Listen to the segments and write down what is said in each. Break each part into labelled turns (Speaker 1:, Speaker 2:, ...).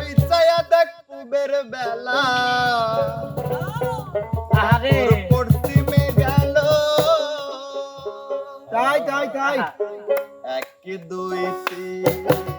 Speaker 1: ওই দেখ পুবের বেলা।
Speaker 2: আরে
Speaker 1: পশ্চিমে গেল।
Speaker 3: তাই তাই তাই।
Speaker 1: এক দুই তিন।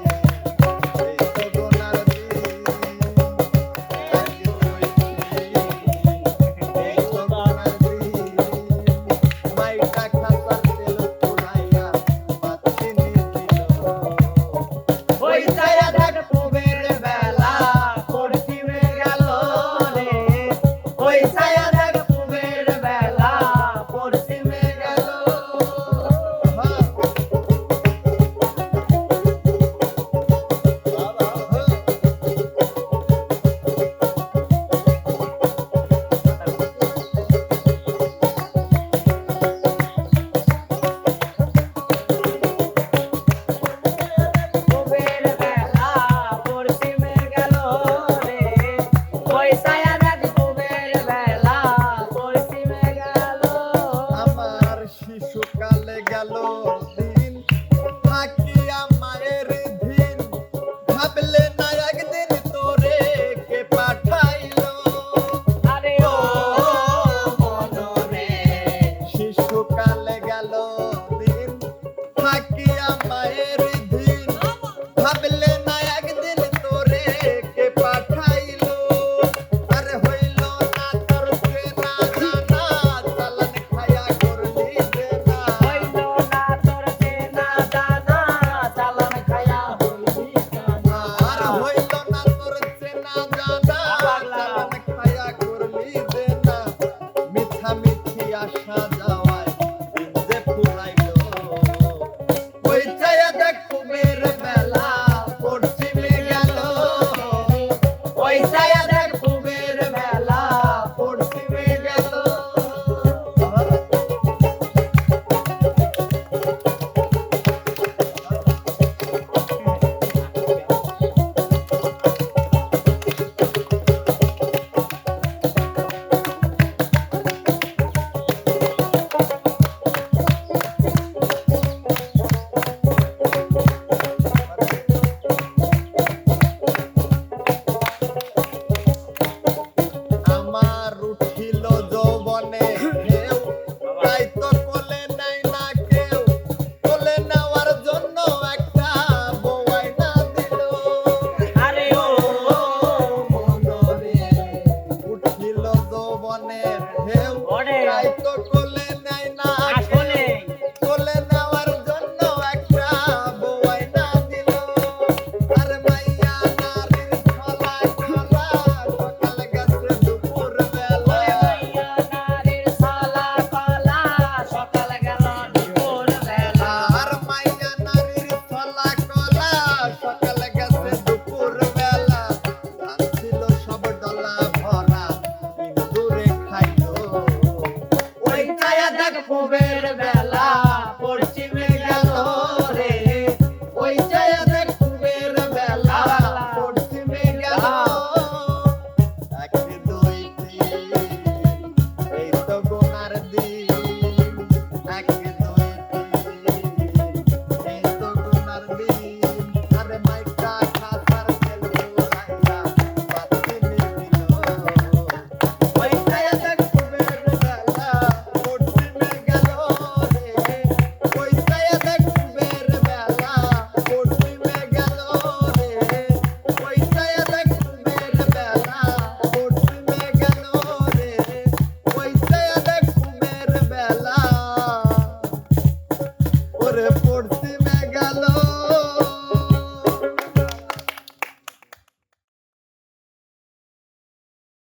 Speaker 1: Esta নামের ঢেউ তাই তো দেখব বেলা পড়ছে por ti.